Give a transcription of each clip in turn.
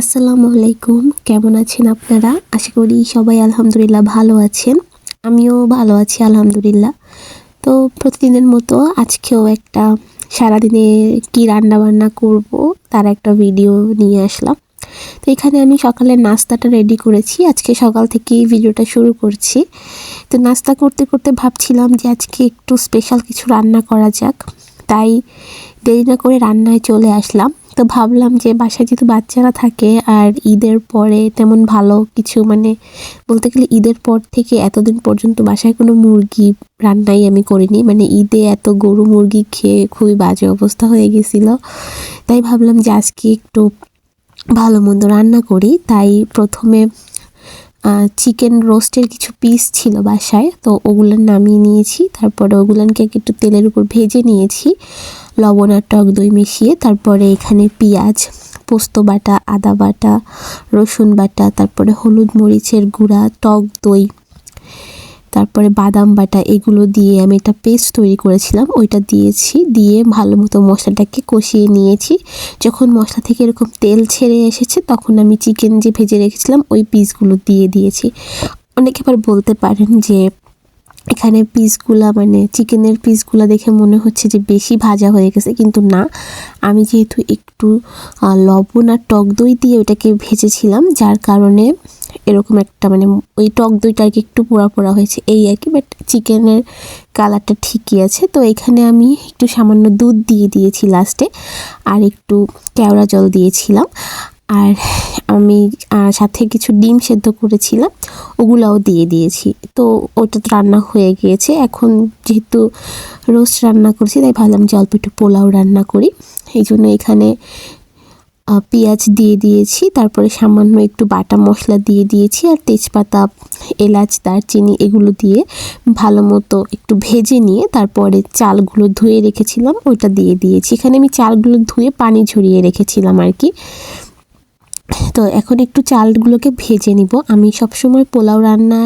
আসসালামু আলাইকুম। কেমন আছেন আপনারা? আশা করি সবাই আলহামদুলিল্লাহ ভালো আছেন। আমিও ভালো আছি, আলহামদুলিল্লাহ। তো প্রতিদিনের মতো আজকেও একটা সারাদিনে কি রান্না বান্না করব তার একটা ভিডিও নিয়ে আসলাম। তো এখানে আমি সকালে নাস্তাটা রেডি করেছি। আজকে সকাল থেকেই ভিডিওটা শুরু করছি। তো নাস্তা করতে করতে ভাবছিলাম যে আজকে একটু স্পেশাল কিছু রান্না করা যাক। তাই দেরি না করে রান্নায় চলে আসলাম। তো ভাবলাম যে বাসায় যেহেতু বাচ্চারা থাকে আর ঈদের পরে তেমন ভালো কিছু মানে বলতে গেলে ঈদের পর থেকে এতদিন পর্যন্ত বাসায় কোনো মুরগি রান্নাই আমি করিনি। মানে ঈদে এত গরু মুরগি খেয়ে খুবই বাজে অবস্থা হয়ে গেছিল। তাই ভাবলাম যে আজকে একটু ভালো মন্দ রান্না করি। তাই প্রথমে চিকেন রোস্টের কিছু পিস ছিল বাসায়, তো ওগুলো নামিয়ে নিয়েছি। তারপরে ওগুলানকে একটু তেলের উপর ভেজে নিয়েছি, লবণ আর টক দই মিশিয়ে। তারপরে এখানে পেঁয়াজ, পোস্ত বাটা, আদা বাটা, রসুন বাটা, তারপরে হলুদ মরিচের গুঁড়া, টক দই। তারপরে বাদাম বাটা এগুলো দিয়ে আমি একটা পেস্ট তৈরি করেছিলাম। ওইটা দিয়েছি, দিয়ে ভালো মতো মশলাটাকে কষিয়ে নিয়েছি। যখন মশলা থেকে এরকম তেল ছেড়ে এসেছে, তখন আমি চিকেন যে ভেজে রেখেছিলাম, ওই পিসগুলো দিয়ে দিয়েছি। অনেকে আবার বলতে পারেন যে, এখানে পিসগুলা মানে চিকেনের পিসগুলা দেখে মনে হচ্ছে যে বেশি ভাজা হয়ে গেছে, কিন্তু না। আমি যেহেতু একটু লবণ আর টক দই দিয়ে ওটাকে ভেজেছিলাম, যার কারণে এরকম একটা মানে ওই টক দইটা আর কি একটু পোড়া পোড়া হয়েছে, এই আর কি বাট চিকেনের কালারটা ঠিকই আছে। তো এখানে আমি একটু সামান্য দুধ দিয়ে দিয়েছি লাস্টে আর একটু কেওড়া জল দিয়েছিলাম। আর আমি সাথে কিছু ডিম সেদ্ধ করেছিলাম, ওগুলাও দিয়ে দিয়েছি। তো ওটা তো রান্না হয়ে গিয়েছে, এখন যেহেতু রোস্ট রান্না করছি, তাই ভাবলাম যে অল্প একটু পোলাও রান্না করি। এই জন্য এখানে পেঁয়াজ দিয়ে দিয়েছি, তারপরে সামান্য একটু বাটা মশলা দিয়ে দিয়েছি আর তেজপাতা, এলাচ, দারচিনি এগুলো দিয়ে ভালো মতো একটু ভেজে নিয়ে তারপরে চালগুলো ধুয়ে রেখেছিলাম ওইটা দিয়ে দিয়েছি। এখানে আমি চালগুলো ধুয়ে পানি ঝরিয়ে রেখেছিলাম আর কি। তো এখন একটু চালগুলোকে ভেজে নিব। আমি সবসময় পোলাও রান্না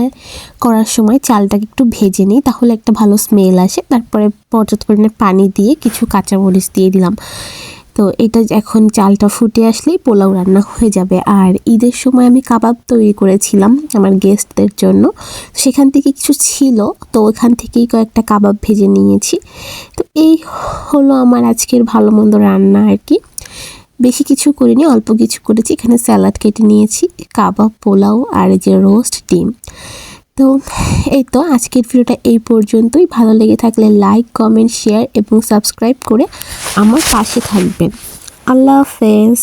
করার সময় চালটাকে একটু ভেজে নিই, তাহলে একটা ভালো স্মেল আসে। তারপরে পর্যাপ্ত পরিমাণে পানি দিয়ে কিছু কাঁচামরিচ দিয়ে দিলাম। তো এটা এখন চালটা ফুটে আসলেই পোলাও রান্না হয়ে যাবে। আর ঈদের সময় আমি কাবাব তৈরি করেছিলাম আমার গেস্টদের জন্য। সেখান থেকে কিছু ছিল, তো ওখান থেকেই কয়েকটা কাবাব ভেজে নিয়েছি। তো এই হলো আমার আজকের ভালো মন্দ রান্না আর কি। বেশি কিছু করিনি, অল্প কিছু করেছি। এখানে স্যালাড কেটে নিয়েছি, কাবাব, পোলাও আর যে রোস্ট ডিম। তো এই তো আজকের ভিডিওটা এই পর্যন্তই। ভালো লেগে থাকলে লাইক কমেন্ট শেয়ার এবং সাবস্ক্রাইব করে আমার পাশে থাকবেন। আল্লাহ হাফেজ।